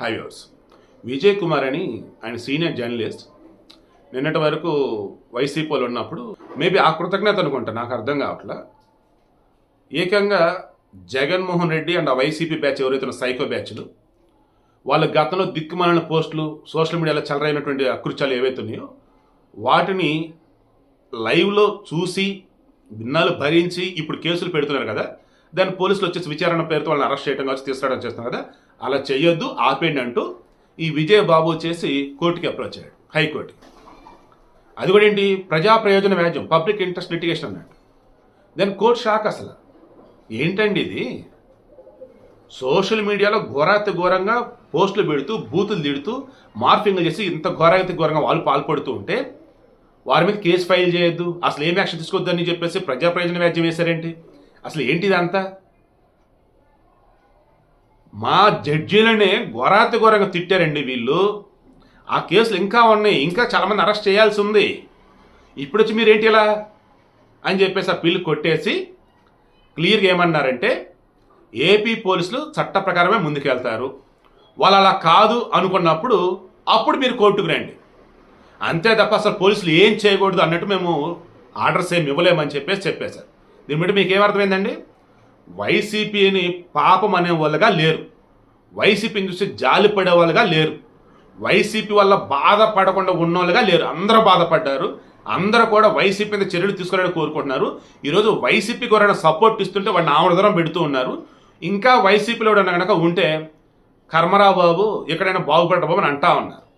High viewers Vijay Kumar అని ఆయన senior journalist. నిన్నటి వరకు వైసీపీలో ఉన్నప్పుడు మేబీ ఆ కృతజ్ఞత అనుకుంటా నాకు అర్థం కావట్లా. ఏకంగా జగన్మోహన్ రెడ్డి అండ్ ఆ వైసీపీ బ్యాచ్ ఎవరైతే సైకో బ్యాచ్లు వాళ్ళ గతంలో దిక్కుమాలిన పోస్టులు సోషల్ మీడియాలో చలరైనటువంటి అకృత్యాలు ఏవైతే ఉన్నాయో వాటిని లైవ్లో చూసి భిన్నాలు భరించి ఇప్పుడు కేసులు పెడుతున్నారు కదా దాన్ని పోలీసులు వచ్చేసి విచారణ పేరుతో వాళ్ళని అరెస్ట్ చేయడం కావచ్చు తీసుకురావడం చేస్తున్నారు కదా అలా చేయొద్దు ఆపేయండి అంటూ ఈ విజయ్ బాబు వచ్చేసి కోర్టుకి అప్రోచ్ అయ్యాడు హైకోర్టు అది కూడా ఏంటి? ప్రజా ప్రయోజన వ్యాజ్యం పబ్లిక్ ఇంట్రెస్ట్ లిటిగేషన్ అన్నాడు దెన్ కోర్టు షాక్ అసలు. ఏంటండి ఇది? సోషల్ మీడియాలో ఘోరాతి ఘోరంగా పోస్టులు పెడుతూ బూతులు తిడుతూ మార్ఫింగ్ చేసి ఇంత ఘోరాతి ఘోరంగా వాళ్ళు పాల్పడుతూ ఉంటే వారి మీద కేసు ఫైల్ చేయొద్దు అసలు ఏం యాక్షన్ తీసుకోవద్దని చెప్పేసి ప్రజా ప్రయోజన వ్యాజ్యం వేశారేంటి? అసలు ఏంటి ఇదంతా మా జడ్జీలనే గొరాతి గొరగా తిట్టారండి వీళ్ళు. ఆ కేసులు ఇంకా ఉన్నాయి. ఇంకా చాలామంది అరెస్ట్ చేయాల్సి ఉంది. ఇప్పుడు వచ్చి మీరేంటి ఇలా? అని చెప్పేసి ఆ పిల్లు కొట్టేసి క్లియర్గా ఏమన్నారంటే ఏపీ పోలీసులు చట్ట ప్రకారమే ముందుకెళ్తారు. వాళ్ళు అలా కాదు అనుకున్నప్పుడు అప్పుడు మీరు కోర్టుకు రండి. అంతే తప్ప అసలు పోలీసులు ఏం చేయకూడదు అన్నట్టు మేము ఆర్డర్స్ ఏమి ఇవ్వలేమని చెప్పేసి చెప్పేశారు. దీని బట్టి మీకు ఏమర్థమైందండి వైసీపీని పాపం అనే వాళ్ళుగా లేరు. వైసీపీని చూసి జాలి పడే వాళ్ళుగా లేరు. వైసీపీ వల్ల బాధపడకుండా ఉన్నోళ్ళుగా లేరు. అందరూ బాధపడ్డారు. అందరూ కూడా వైసీపీ మీద చర్యలు తీసుకోవాలని కోరుకుంటున్నారు. ఈరోజు వైసీపీకి ఎవరైనా సపోర్ట్ ఇస్తుంటే వాడిని ఆమోదరం పెడుతూ ఉన్నారు. ఇంకా వైసీపీలో ఎవరైనా కనుక ఉంటే కర్మరావు బాబు ఎక్కడైనా బాగుపడ్డ బాబు అని అంటా ఉన్నారు.